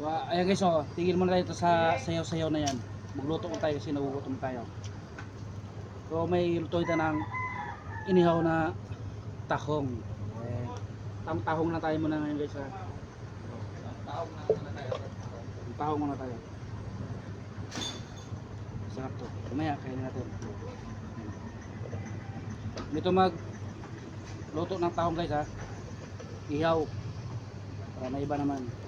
Ah, ayan guys, oh, tigil muna tayo sa sayaw-sayaw na yan. Magluto ko tayo kasi nagugutom tayo. So, may luto ito ng inihaw na tahong. Eh, tang tahong na tayo muna ngayon guys ha. Tahong muna tayo. Sarap to. Kumaya, kainin natin. Dito mag luto ng tahong guys ha. Ihaw. Para may iba naman.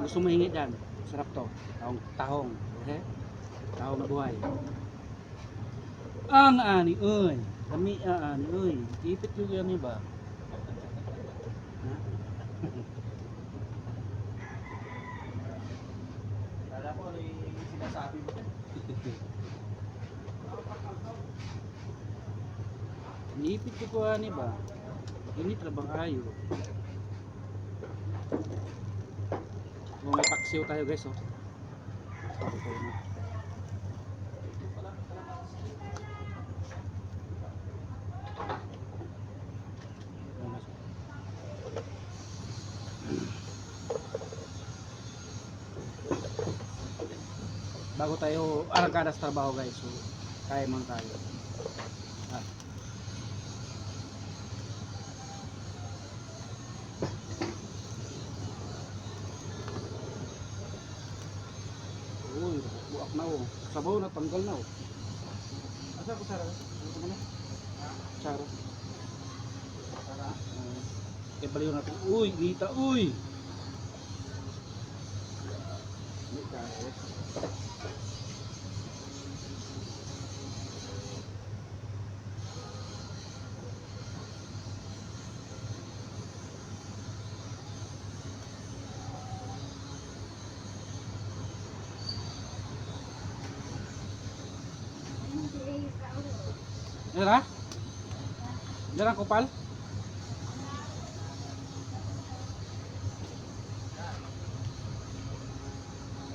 Kung gusto mo hingi dyan, sarap to. Tahong, tahong. Okay? Tahong na buhay. Ang ani, uy. Kami ani, uy. Ipit yung yan iba. Kala ko ano yung sinasabi mo. Niipit ko ko ani ba? Ini trabang ayo. Oh, may paksiw tayo guys oh. Bago tayo arangkada sa trabaho guys, so kaya man tayo. Buak na oh. Sabaw na tanggal na oh. Asa ko sara? Ano ko na? Sara. Sara. Uh, baliw natin. Uy, nita, uy. Hindi kaya. Dara? Dara kupal?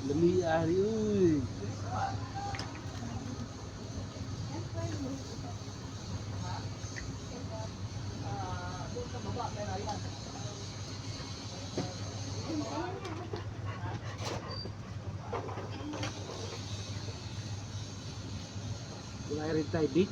Lumi ari uy. Wala rin tayo di.